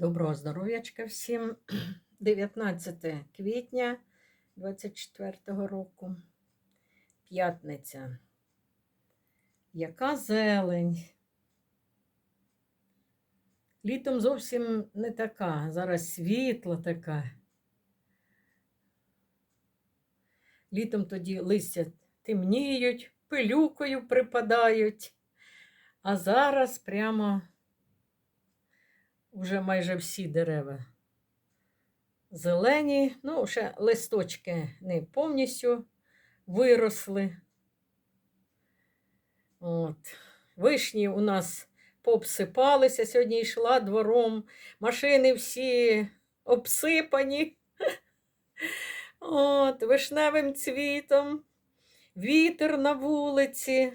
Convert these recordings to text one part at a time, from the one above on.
Доброго здоров'ячка всім. 19 квітня 24 року. П'ятниця. Яка зелень. Літом зовсім не така. Зараз світла така. Літом тоді листя темніють, пилюкою припадають. А зараз прямо вже майже всі дерева зелені. Ну, ще листочки не повністю виросли. От. Вишні у нас пообсипалися. Сьогодні йшла двором. Машини всі обсипані. От, вишневим цвітом, вітер на вулиці.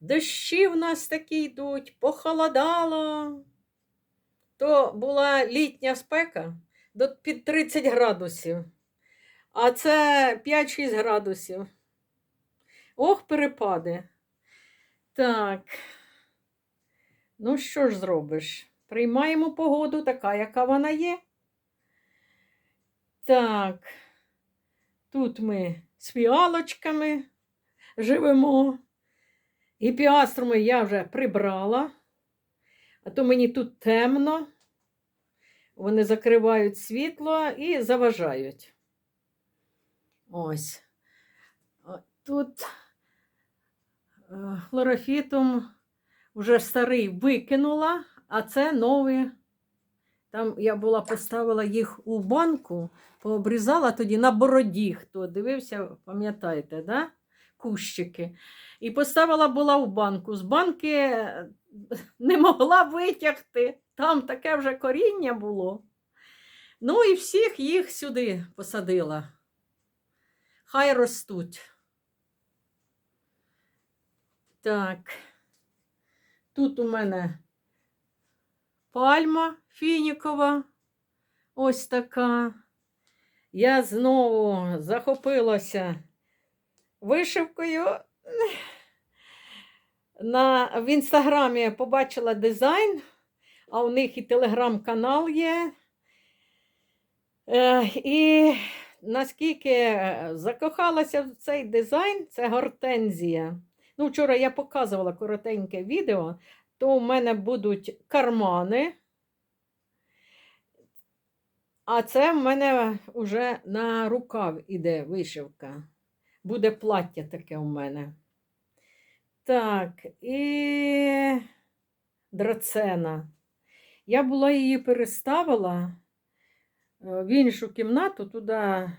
Дощі в нас такі йдуть, похолодало то була літня спека до під 30 градусів, а це 5-6 градусів. Ох, перепади. Так. Ну, що ж зробиш? Приймаємо погоду така, яка вона є. Так, тут ми з фіалочками живемо. І я вже прибрала. А то мені тут темно, вони закривають світло і заважають. Ось. Тут хлорофітум вже старий викинула, а це новий. Там я була поставила їх у банку, пообрізала тоді на бороді, хто дивився, пам'ятаєте, да? Кущики. І поставила була в банку. З банки не могла витягти. Там таке вже коріння було. Ну і всіх їх сюди посадила. Хай ростуть. Так, тут у мене пальма фінікова. Ось така. Я знову захопилася вишивкою. На, В інстаграмі побачила дизайн, а у них і телеграм-канал є. Е, і наскільки закохалася в цей дизайн, це гортензія. Ну, Вчора я показувала коротеньке відео, то у мене будуть кармани. А це в мене вже на рукав іде вишивка. Буде плаття таке у мене. Так, і драцена. Я була її переставила е, в іншу кімнату, туди,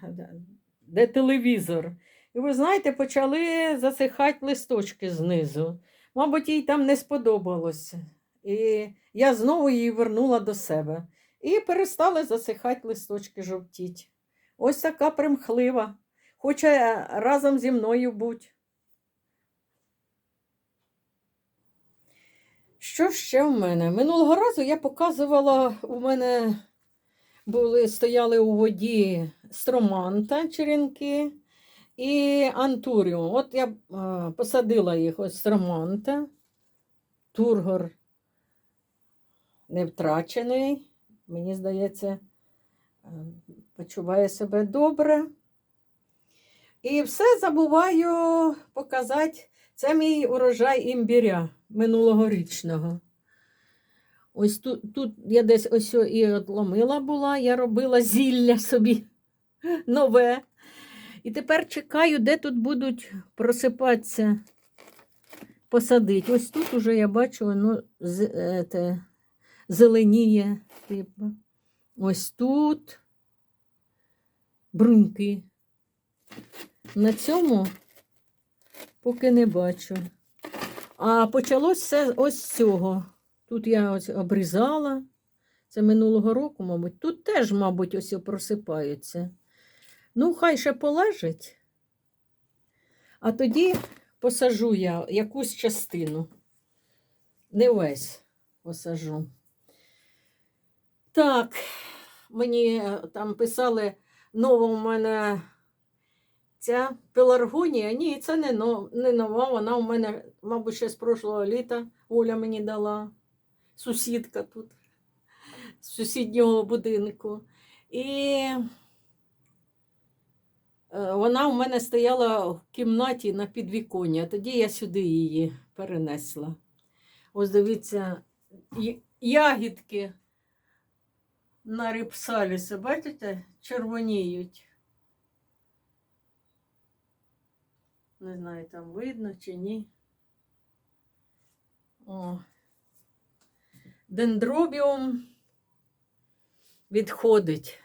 де телевізор. І ви знаєте, почали засихати листочки знизу. Мабуть, їй там не сподобалося. І я знову її вернула до себе. І перестали засихати листочки жовтіть. Ось така примхлива. Хоче разом зі мною бути. Що ще в мене? Минулого разу я показувала, у мене були, стояли у воді строманта черенки і антуріум. От я а, посадила їх ось строманта, тургор не втрачений, мені здається, почуває себе добре. І все забуваю показати. Це мій урожай імбіря минулогорічного. Ось тут тут я десь ось і отломила була, я робила зілля собі нове. І тепер чекаю, де тут будуть просипатися, посадити. Ось тут уже я бачу, воно те, зеленіє. Типу. Ось тут бруньки. На цьому поки не бачу. А почалось все ось з цього. Тут я ось обрізала. Це минулого року, мабуть. Тут теж, мабуть, ось просипаються. Ну, хай ще полежить. А тоді посажу я якусь частину. Не весь посажу. Так, мені е, там писали, нова у мене Ця пеларгонія, ні, це не не нова. Вона у мене, мабуть, ще з прошлого літа Оля мені дала. Сусідка тут. з сусіднього будинку. І е, вона у мене стояла в кімнаті на підвіконні, а тоді я сюди її перенесла. Ось дивіться, ягідки на рипсалісі, бачите, червоніють. Не знаю, там видно чи ні. О. Дендробіум відходить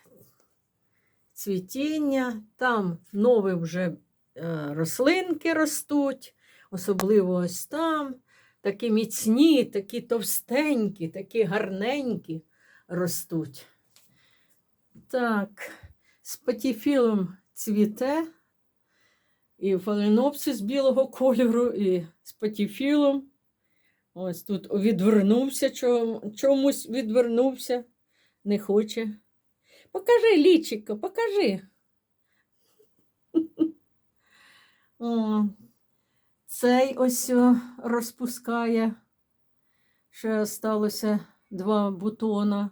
цвітіння, там нові вже е, рослинки ростуть, особливо ось там. Такі міцні, такі товстенькі, такі гарненькі ростуть. Так, спатіфілум цвіте, і фаленопсис білого кольору, і спатіфілум. Ось тут відвернувся, чомусь відвернувся, не хоче. Покажи, лічико, покажи. О, цей ось розпускає. Ще сталося два бутона.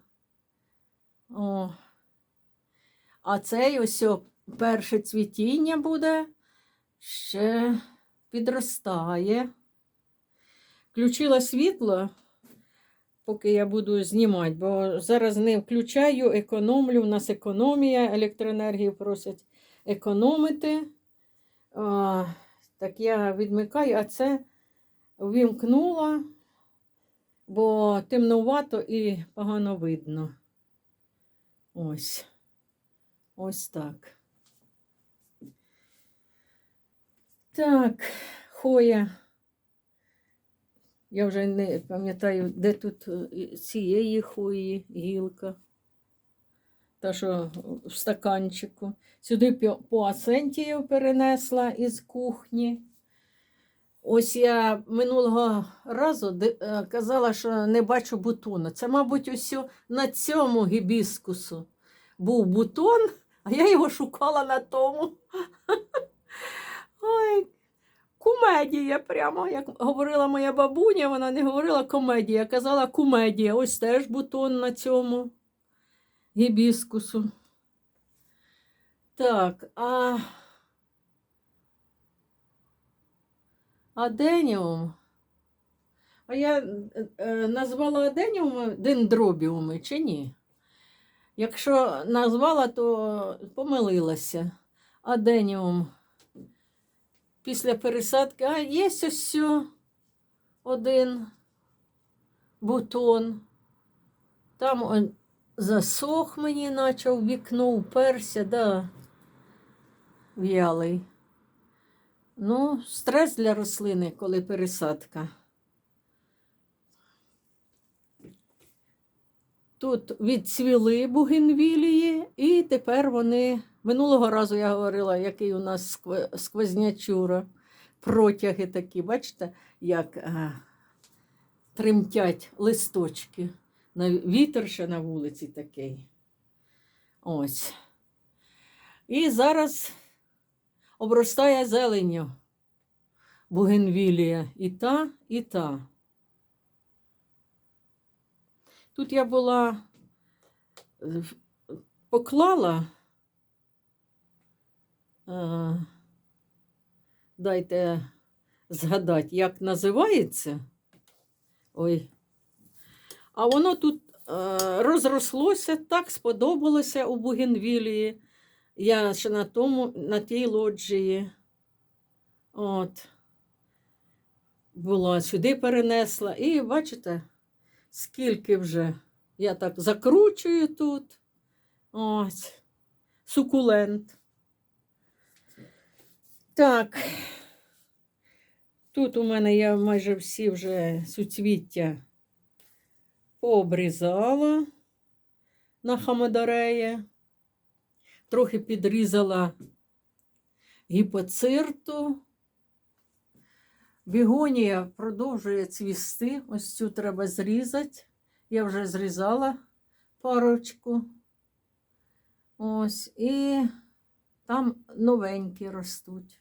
О. А цей ось перше цвітіння буде, ще підростає. Включила світло, поки я буду знімати, бо зараз не включаю, економлю. У нас економія електроенергії просять економити. А, так я відмикаю, а це вімкнула, бо темнувато і погано видно. Ось. Ось так. Так, хоя. Я вже не пам'ятаю, де тут е, цієї хої гілка. Та, що в стаканчику. Сюди по асентію перенесла із кухні. Ось я минулого разу е, казала, що не бачу бутону. Це, мабуть, ось на цьому гібіскусу був бутон, а я його шукала на тому. Ой, Кумедія прямо, як говорила моя бабуня, вона не говорила комедія, казала кумедія. Ось теж бутон на цьому гібіскусу. Так, а аденіум. А я е, е, назвала аденіуми дендробіуми чи ні? Якщо назвала, то помилилася. Аденіум після пересадки, а є ось один бутон. Там он засох мені, наче в вікно уперся, да, в'ялий. Ну, стрес для рослини, коли пересадка. Тут відцвіли бугенвілії, і тепер вони. Минулого разу я говорила, який у нас скв- сквознячура. Протяги такі, бачите, як а, тремтять листочки. Вітер ще на вулиці такий. Ось. І зараз обростає зеленню бугенвілія. І та, і та. Тут я була е, поклала. е, Дайте згадати, як називається. Ой. А воно тут е, розрослося, так сподобалося у Бугенвілії. Я ще на тому, на тій лоджії. От. Була сюди перенесла. І бачите, скільки вже я так закручую тут. Ось. Сукулент. Так. Тут у мене я майже всі вже суцвіття пообрізала на хамодареї. Трохи підрізала гіпоцирту. Бігонія продовжує цвісти. Ось цю треба зрізати. Я вже зрізала парочку. Ось, і там новенькі ростуть.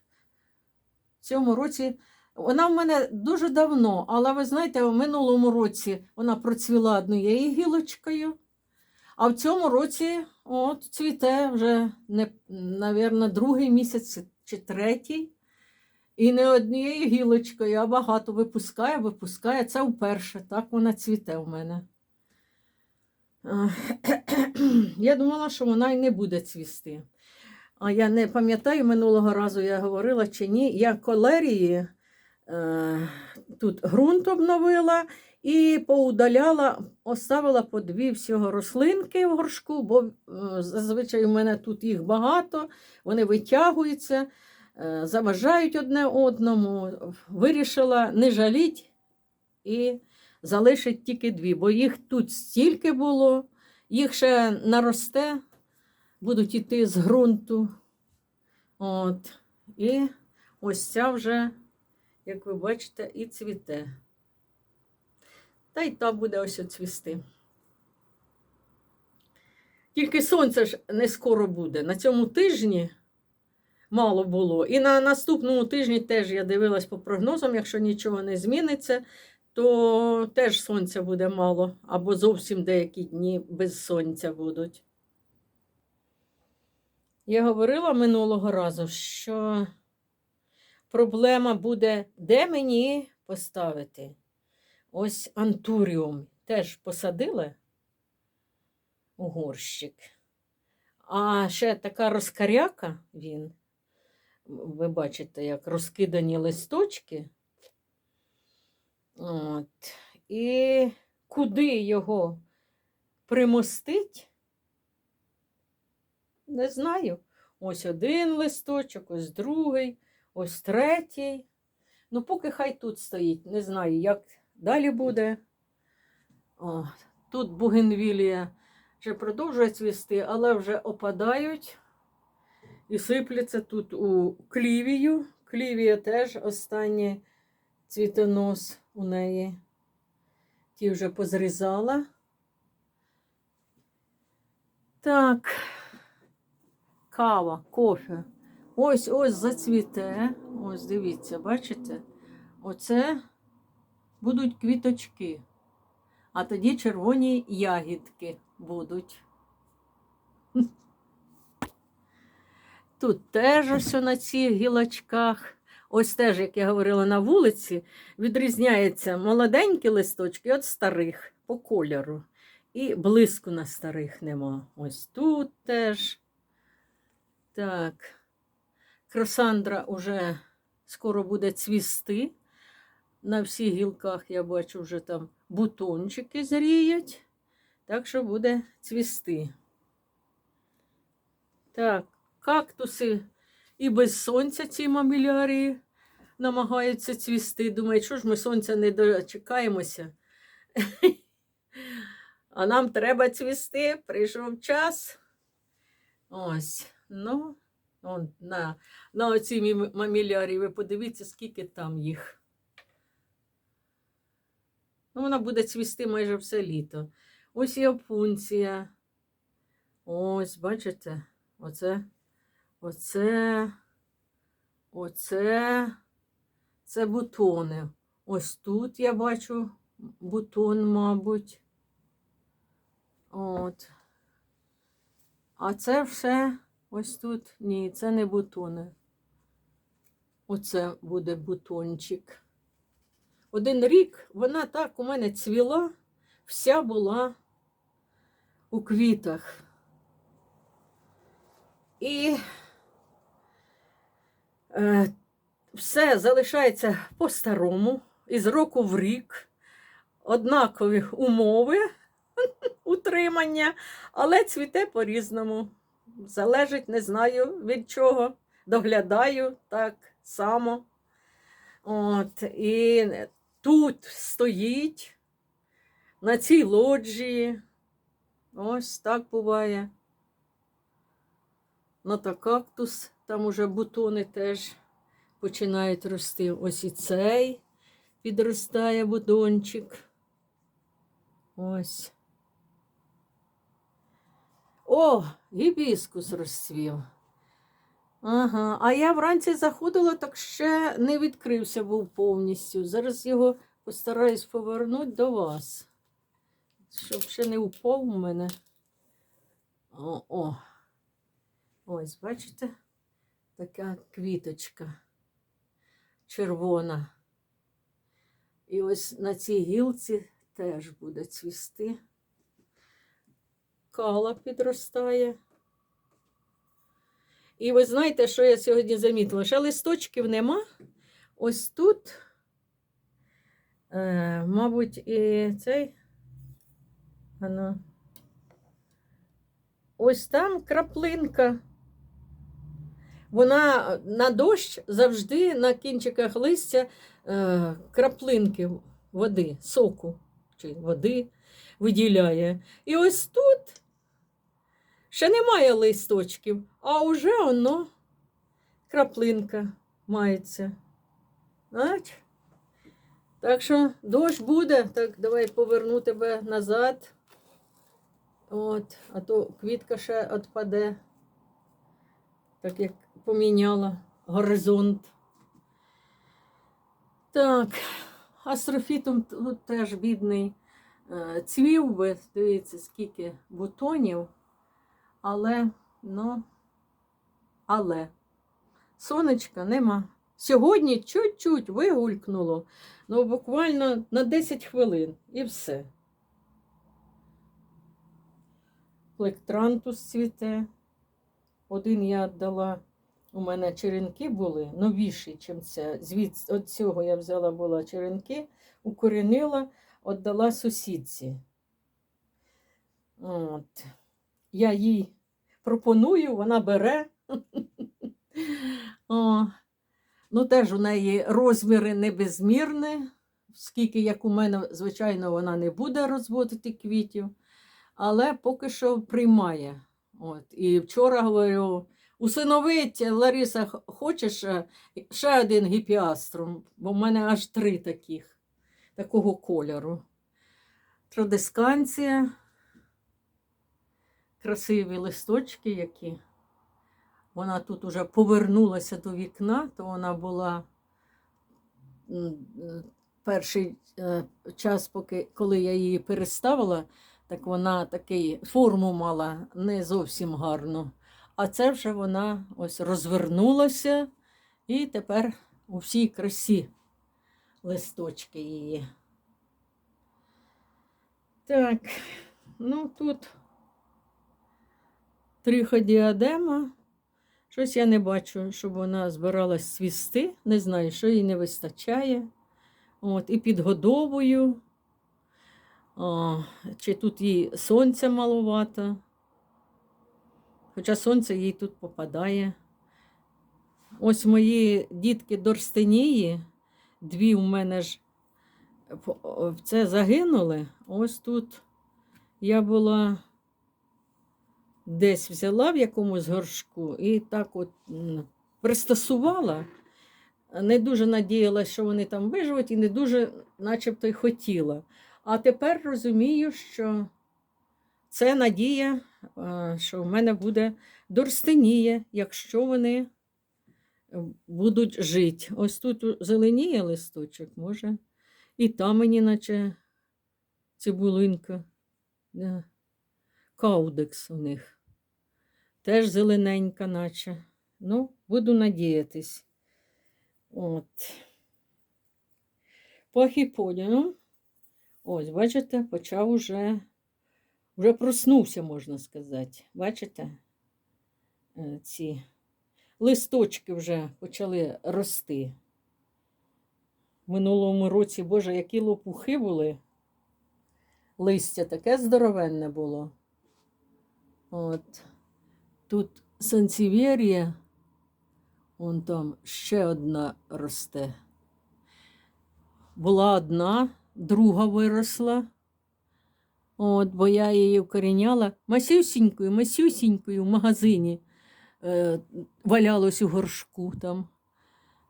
В цьому році вона в мене дуже давно, але ви знаєте, в минулому році вона процвіла однією гілочкою, А в цьому році от цвіте вже, не, навірно, другий місяць чи третій. І не однією гілочкою, а багато випускає, випускає. Це вперше. Так вона цвіте у мене. Я думала, що вона і не буде цвісти. А я не пам'ятаю, минулого разу я говорила чи ні. Я колерії е, тут ґрунт обновила і поудаляла, оставила по дві всього рослинки в горшку, бо е, зазвичай у мене тут їх багато, вони витягуються, заважають одне одному. Вирішила не жаліть і залишить тільки дві, бо їх тут стільки було, їх ще наросте, будуть йти з ґрунту. От. І ось ця вже, як ви бачите, і цвіте. Та й та буде ось цвісти. Тільки сонце ж не скоро буде. На цьому тижні мало було. І на наступному тижні теж я дивилась по прогнозам, якщо нічого не зміниться, то теж сонця буде мало, або зовсім деякі дні без сонця будуть. Я говорила минулого разу, що проблема буде, де мені поставити. Ось антуріум теж посадили у горщик. А ще така розкаряка він. Ви бачите, як розкидані листочки. От. І куди його примостить? Не знаю. Ось один листочок, ось другий, ось третій. Ну, поки хай тут стоїть. Не знаю, як далі буде. О, тут бугенвілія вже продовжує цвісти, але вже опадають і сипляться тут у клівію. Клівія теж останній цвітонос у неї. Ті вже позрізала. Так, кава, кофе. Ось ось зацвіте. Ось дивіться, бачите? Оце будуть квіточки, а тоді червоні ягідки будуть. Тут теж ось на цих гілочках. Ось теж, як я говорила на вулиці, відрізняються молоденькі листочки від старих по кольору. І блиску на старих нема. Ось тут теж. Так. Кросандра уже скоро буде цвісти. На всіх гілках я бачу, вже там бутончики зріють. Так що буде цвісти. Так, кактуси і без сонця ці мамілярії намагаються цвісти. Думають, що ж ми сонця не дочекаємося. А нам треба цвісти, прийшов час. Ось, ну, он, на, на оцій мамілярії ви подивіться, скільки там їх. Ну, вона буде цвісти майже все літо. Ось і опунція. Ось, бачите, оце, оце, оце, це бутони. Ось тут я бачу бутон, мабуть. От. А це все ось тут. Ні, це не бутони. Оце буде бутончик. Один рік вона так у мене цвіла, вся була у квітах. І все залишається по-старому, із року в рік, однакові умови утримання, але цвіте по-різному. Залежить, не знаю від чого. Доглядаю так само. От, І тут стоїть на цій лоджії. Ось так буває. На кактус, там уже бутони теж починають рости. Ось і цей підростає бутончик. Ось. О, гібіскус розцвів. Ага, а я вранці заходила, так ще не відкрився був повністю. Зараз його постараюсь повернути до вас. Щоб ще не упав у мене. О, о. Ось, бачите? Така квіточка червона. І ось на цій гілці теж буде цвісти. Кала підростає. І ви знаєте, що я сьогодні замітила? Ще листочків нема. Ось тут, е, мабуть, і цей. Ано. Ось там краплинка. Вона на дощ завжди на кінчиках листя е, краплинки води, соку чи води виділяє. І ось тут ще немає листочків, а вже воно краплинка мається. Бач? Так що дощ буде, так давай поверну тебе назад. От, а то квітка ще відпаде, так як поміняла горизонт. Так, астрофітом тут теж бідний е, цвів би, дивіться, скільки бутонів, але, ну, але сонечка нема. Сьогодні чуть-чуть вигулькнуло, ну буквально на 10 хвилин і все. Плектрантус цвіте. Один я віддала, у мене черенки були новіші, ніж це. Звідси від цього я взяла була черенки, укорінила, віддала сусідці. От. Я їй пропоную, вона бере. О, ну, теж у неї розміри не безмірні, скільки, як у мене, звичайно, вона не буде розводити квітів але поки що приймає. От. І вчора говорю: усиновить, Лариса, хочеш е, ще один гіпіаструм, бо в мене аж три таких, такого кольору. Традисканція, красиві листочки, які. Вона тут уже повернулася до вікна, то вона була перший е, час, поки, коли я її переставила, так вона такий форму мала не зовсім гарну. А це вже вона ось розвернулася і тепер у всій красі листочки її. Так, ну тут триходіадема. Щось я не бачу, щоб вона збиралась цвісти. Не знаю, що їй не вистачає. От, і підгодовую. А, чи тут їй сонця маловато. Хоча сонце їй тут попадає. Ось мої дітки Дорстенії, дві у мене ж це загинули. Ось тут я була десь взяла в якомусь горшку і так от пристосувала. Не дуже надіялася, що вони там виживуть, і не дуже, начебто, й хотіла. А тепер розумію, що це надія, е, що в мене буде дорстенія, якщо вони е, будуть жити. Ось тут зеленіє листочок, може, і там мені, наче цибулинка. Да. Каудекс у них. Теж зелененька, наче. Ну, буду надіятись. От. По хіподіну. Ось, бачите, почав уже, вже проснувся, можна сказати. Бачите? Е, Ці листочки вже почали рости. В минулому році, Боже, які лопухи були. Листя таке здоровенне було. От. Тут сансівєрія, вон там ще одна росте. Була одна, друга виросла. От, бо я її вкоріняла масюсінькою, масюсінькою в магазині е, валялось у горшку там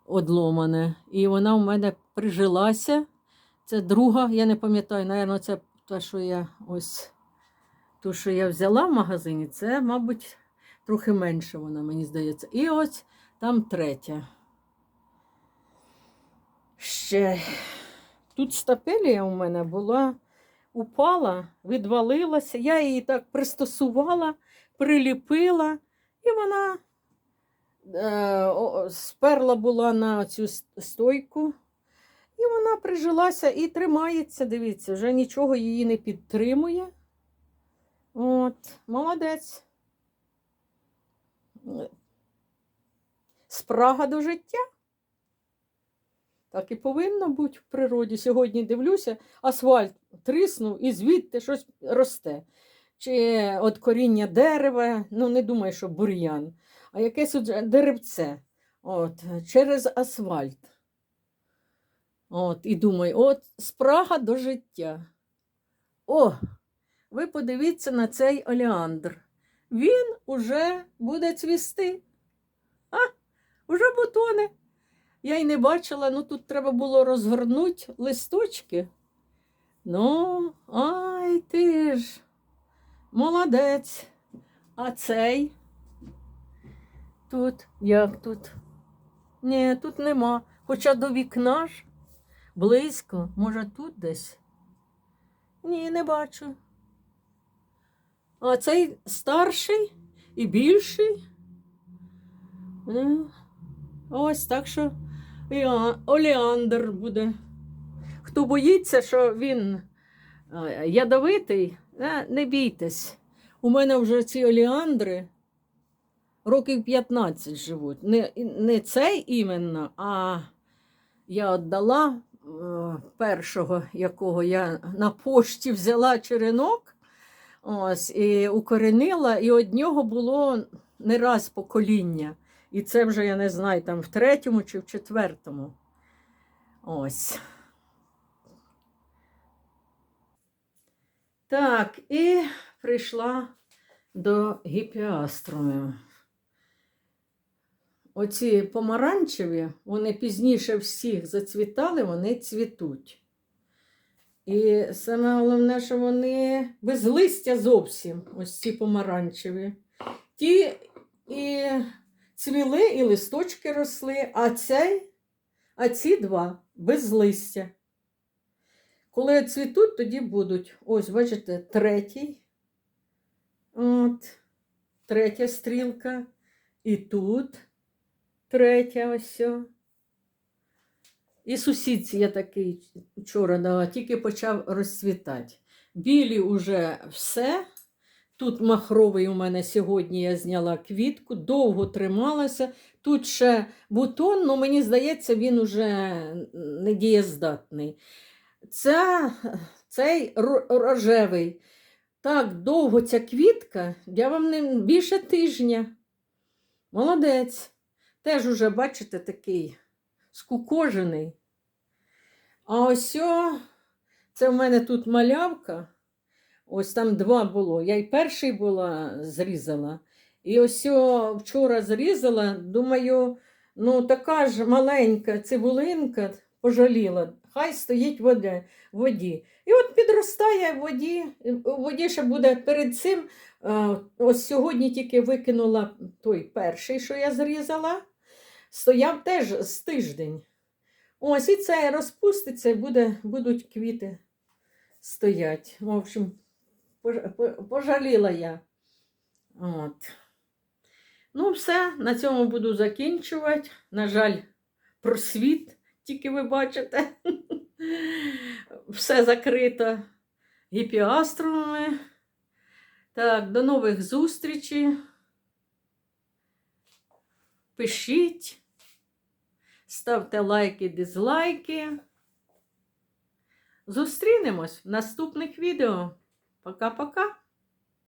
одломане. І вона в мене прижилася. Це друга, я не пам'ятаю, напевно, це та, що я ось ту, що я взяла в магазині, це, мабуть, трохи менше вона, мені здається. І ось там третя. Ще тут стапелія у мене була упала, відвалилася. Я її так пристосувала, приліпила, і вона е, сперла була на цю стойку. І вона прижилася і тримається, дивіться, вже нічого її не підтримує. От, молодець. Спрага до життя. Так і повинно бути в природі. Сьогодні дивлюся, асфальт тріснув і звідти щось росте. Чи від коріння дерева, ну не думаю, що бур'ян, а якесь от деревце. От, через асфальт. От, і думаю, от спрага до життя. О, ви подивіться на цей олеандр. Він уже буде цвісти. А, уже бутони. Я й не бачила, ну тут треба було розгорнути листочки. Ну, ай ти ж, молодець. А цей? Тут, як тут? Ні, тут нема. Хоча до вікна ж близько, може тут десь? Ні, не бачу. А цей старший і більший. Е, Ось так що олеандр буде. Хто боїться, що він е, ядовитий, не бійтесь. У мене вже ці олеандри років 15 живуть. Не, не цей іменно, а я віддала е, першого, якого я на пошті взяла черенок. Ось, і укоренила, і од нього було не раз покоління. І це вже, я не знаю, там в третьому чи в четвертому. Ось. Так, і прийшла до гіпіаструмів. Оці помаранчеві, вони пізніше всіх зацвітали, вони цвітуть. І саме головне, що вони без листя зовсім, ось ці помаранчеві. Ті і цвіли, і листочки росли, а цей, а ці два без листя. Коли цвітуть, тоді будуть. Ось, бачите, третій. От, третя стрілка. І тут третя ось. І сусідці я такий вчора тільки почав розцвітати. Білі вже все. Тут махровий у мене сьогодні я зняла квітку, довго трималася. Тут ще бутон, але мені здається, він уже недієздатний. Ця, цей рожевий. Так довго ця квітка, я вам не більше тижня. Молодець. Теж уже, бачите, такий скукожений. А ось о, це в мене тут малявка. Ось там два було. Я й перший була зрізала. І ось вчора зрізала, думаю, ну така ж маленька цибулинка пожаліла, хай стоїть в воді. І от підростає в воді, в воді ще буде перед цим. Ось сьогодні тільки викинула той перший, що я зрізала. Стояв теж з тиждень. Ось і це розпуститься, і буде, будуть квіти стоять. В общем, пожаліла я. От. Ну, все, на цьому буду закінчувати. На жаль, просвіт, тільки ви бачите. Все закрито гіпіаструмами. Так, до нових зустрічей. Пишіть, ставте лайки, дизлайки. Зустрінемось в наступних відео. Пока-пока.